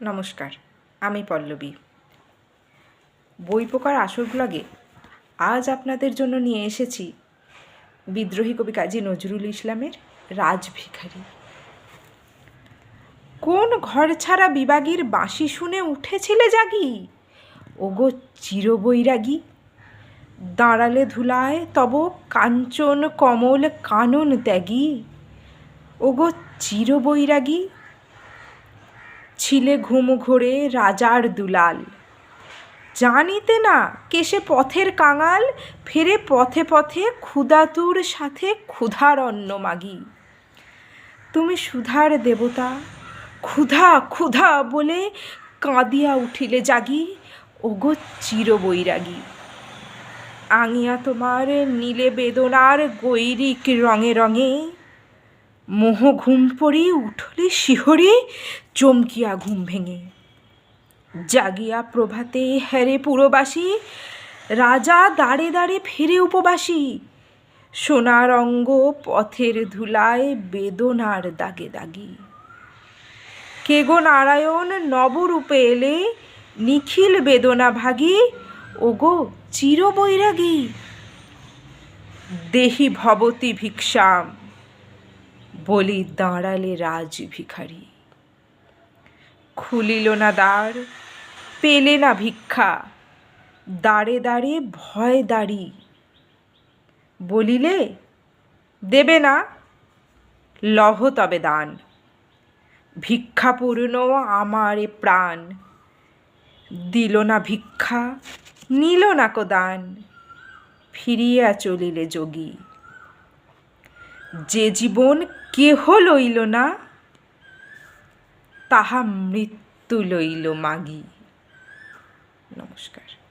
নমস্কার, আমি পল্লবী। বই পোকার আসর ব্লগে আজ আপনাদের জন্য নিয়ে এসেছি বিদ্রোহী কবি কাজী নজরুল ইসলামের রাজভিখারি। কোন ঘর ছাড়া বিবাগীর বাঁশি শুনে উঠেছিলে জাগি? ওগো চিরবৈরাগী, দাঁড়ালে ধুলায় তব কাঞ্চন কমল কানন ত্যাগী। ওগো চিরবৈরাগী ছিলে ঘুম ঘোরে রাজার দুলাল। জানিতে না কেসে পথের কাঙাল, ফেরে পথে পথে ক্ষুধাতুর সাথে ক্ষুধার অন্ন মাগি। তুমি সুধার দেবতা, ক্ষুধা ক্ষুধা বলে কাঁদিয়া উঠিলে জাগি, ওগো চিরবৈরাগী। আঙিয়া তোমার নীলে বেদনার গৈরিক রঙে রঙে মোহ ঘুম পড়ি উঠলে শিহরে, চমকিয়া ঘুম ভেঙে। জাগিয়া প্রভাতে হ্যারে পুরবাসী, রাজা দাঁড়ে দাঁড়ে ফিরে উপবাসী। সোনার অঙ্গ পথের ধুলায় বেদনার দাগে দাগি। কে গো নারায়ণ, নবরূপে এলে নিখিল বেদনা ভাগী, ওগো চিরবৈরাগী। দেহি ভবতী ভিক্ষাম। বলি, দাঁড়ালে রাজ ভিখারি। খুলিল না দ্বার, পেলে না ভিক্ষা দাঁড়ে দাঁড়ে ভয় দাঁড়ি। বলিলে, দেবে না, লহ তবে দান। ভিক্ষাপূর্ণ আমার এ প্রাণ, দিল না ভিক্ষা, নিল না কো দান। ফিরিয়া চলিলে যোগী। যে জীবন কেহ লইল না তাহা মৃত্যু লইল মাগি। নমস্কার।